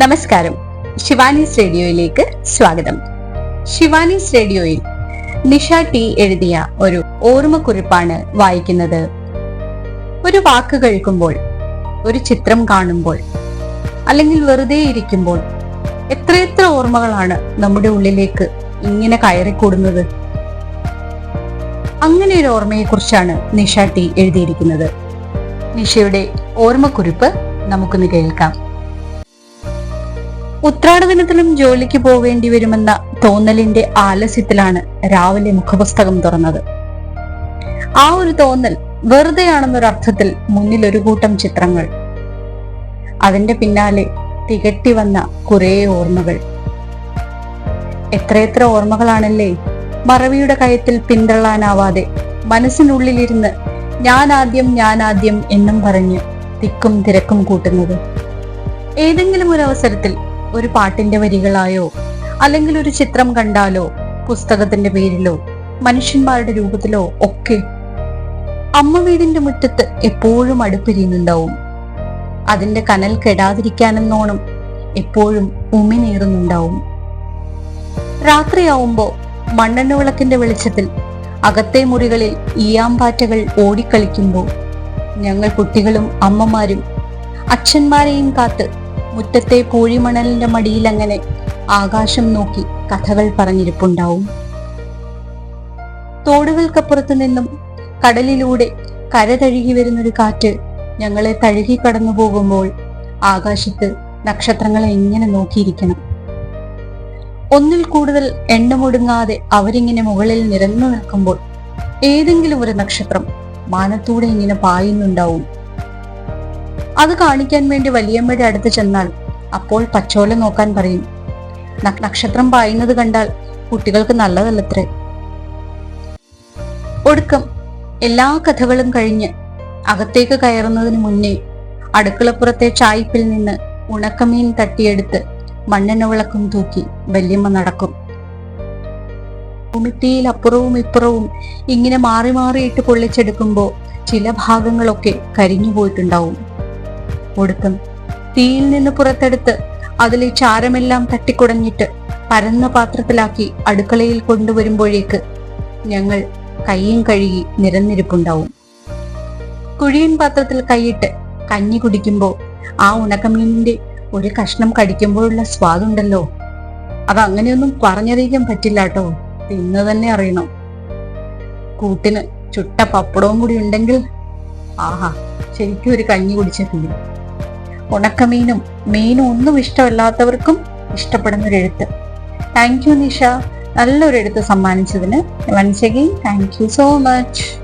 നമസ്കാരം. ശിവാനീസ് റേഡിയോയിലേക്ക് സ്വാഗതം. ശിവാനീസ് റേഡിയോയിൽ നിഷ ടി എഴുതിയ ഒരു ഓർമ്മക്കുറിപ്പാണ് വായിക്കുന്നത്. ഒരു വാക്ക് കേൾക്കുമ്പോൾ ഒരു ചിത്രം കാണുമ്പോൾ അല്ലെങ്കിൽ വെറുതെ ഇരിക്കുമ്പോൾ എത്രയെത്ര ഓർമ്മകളാണ് നമ്മുടെ ഉള്ളിലേക്ക് ഇങ്ങനെ കയറിക്കൂടുന്നത്? അങ്ങനെ ഒരു ഓർമ്മയെക്കുറിച്ചാണ് നിഷ ടി എഴുതിയിരിക്കുന്നത്. നിഷയുടെ ഓർമ്മക്കുറിപ്പ് നമുക്കൊന്ന് കേൾക്കാം. ഉത്രാട ദിനത്തിലും ജോലിക്ക് പോവേണ്ടി വരുമെന്ന തോന്നലിന്റെ ആലസ്യത്തിലാണ് രാവിലെ മുഖപുസ്തകം തുറന്നത്. ആ ഒരു തോന്നൽ വെറുതെയാണെന്നൊരർത്ഥത്തിൽ മുന്നിൽ ഒരു കൂട്ടം ചിത്രങ്ങൾ. അതിന്റെ പിന്നാലെ തികട്ടി വന്ന കുറേ ഓർമ്മകൾ. എത്രയെത്ര ഓർമ്മകളാണല്ലേ മറവിയുടെ കയത്തിൽ പിന്തള്ളാനാവാതെ മനസ്സിനുള്ളിലിരുന്ന് ഞാൻ ആദ്യം ഞാൻ ആദ്യം എന്നും പറഞ്ഞ് തിക്കും തിരക്കും കൂട്ടുന്നത്. ഏതെങ്കിലും ഒരു അവസരത്തിൽ ഒരു പാട്ടിന്റെ വരികളായോ? അല്ലെങ്കിൽ ഒരു ചിത്രം കണ്ടാലോ? പുസ്തകത്തിന്റെ പേരിലോ? മനുഷ്യന്മാരുടെ രൂപത്തിലോ ഒക്കെ? അമ്മ വീടിന്റെ മുറ്റത്ത് എപ്പോഴും അടുപ്പിരിയുന്നുണ്ടാവും. അതിന്റെ കനൽ കെടാതിരിക്കാനെന്നോണം എപ്പോഴും ഉമിനേറുന്നുണ്ടാവും രാത്രിയാവുമ്പോ മണ്ണെണ്ണ വിളക്കിന്റെ വെളിച്ചത്തിൽ അകത്തെ മുറികളിൽ ഈയാമ്പാറ്റകൾ ഓടിക്കളിക്കുമ്പോൾ ഞങ്ങൾ കുട്ടികളും അമ്മമാരും അച്ഛന്മാരെയും കാത്ത് മുറ്റത്തെ കോഴിമണലിന്റെ മടിയിൽ അങ്ങനെ ആകാശം നോക്കി കഥകൾ പറഞ്ഞിരിപ്പുണ്ടാവും. തോടുകൾക്കപ്പുറത്തു നിന്നും കടലിലൂടെ കര തഴുകി വരുന്നൊരു കാറ്റ് ഞങ്ങളെ തഴുകി കടന്നു പോകുമ്പോൾ ആകാശത്ത് നക്ഷത്രങ്ങളെ എങ്ങനെ നോക്കിയിരിക്കണം. ഒന്നിൽ കൂടുതൽ എണ്ണമൊടുങ്ങാതെ അവരിങ്ങനെ മുകളിൽ നിരന്നു നിൽക്കുമ്പോൾ ഏതെങ്കിലും ഒരു നക്ഷത്രം മാനത്തൂടെ ഇങ്ങനെ പായുന്നുണ്ടാവും. അത് കാണിക്കാൻ വേണ്ടി വലിയമ്മയുടെ അടുത്ത് ചെന്നാൽ അപ്പോൾ പച്ചോല നോക്കാൻ പറയും. നക്ഷത്രം പായുന്നത് കണ്ടാൽ കുട്ടികൾക്ക് നല്ലതല്ലത്രേ. ഒടുക്കം എല്ലാ കഥകളും കഴിഞ്ഞ് അകത്തേക്ക് കയറുന്നതിന് മുന്നേ അടുക്കളപ്പുറത്തെ ചായ്പിൽ നിന്ന് ഉണക്കമീൻ തട്ടിയെടുത്ത് മണ്ണെണ്ണ വിളക്കും തൂക്കി വല്യമ്മ നടക്കും. ഭൂമിത്തിയിൽ അപ്പുറവും ഇപ്പുറവും ഇങ്ങനെ മാറി മാറിയിട്ട് പൊള്ളിച്ചെടുക്കുമ്പോൾ ചില ഭാഗങ്ങളൊക്കെ കരിഞ്ഞു പോയിട്ടുണ്ടാവും. ഒടുക്കം തീയിൽ നിന്ന് പുറത്തെടുത്ത് അതിലെ ചാരമെല്ലാം തട്ടിക്കുടഞ്ഞിട്ട് പരന്ന പാത്രത്തിലാക്കി അടുക്കളയിൽ കൊണ്ടുവരുമ്പോഴേക്ക് ഞങ്ങൾ കൈയും കഴുകി നിരന്നിരിപ്പുണ്ടാവും. കുഴിയൻ പാത്രത്തിൽ കൈയിട്ട് കഞ്ഞി കുടിക്കുമ്പോൾ ആ ഉണക്കമീനിന്റെ ഒരു കഷ്ണം കടിക്കുമ്പോഴുള്ള സ്വാദുണ്ടല്ലോ. അത് അങ്ങനെയൊന്നും പറഞ്ഞറിയിക്കാൻ പറ്റില്ല കേട്ടോ തിന്ന് തന്നെ അറിയണം. കൂട്ടിന് ചുട്ട പപ്പടവും കൂടി ഉണ്ടെങ്കിൽ ആഹാ ശരിക്കും ഒരു കഞ്ഞി കുടിച്ച ഫീൽ ഉണക്കമീനും മീനും ഒന്നും ഇഷ്ടമല്ലാത്തവർക്കും ഇഷ്ടപ്പെടുന്ന ഒരു എഴുത്ത്. Thank you Nisha. നല്ലൊരു എഴുത്ത് സമ്മാനിച്ചതിന്. Once again thank you so much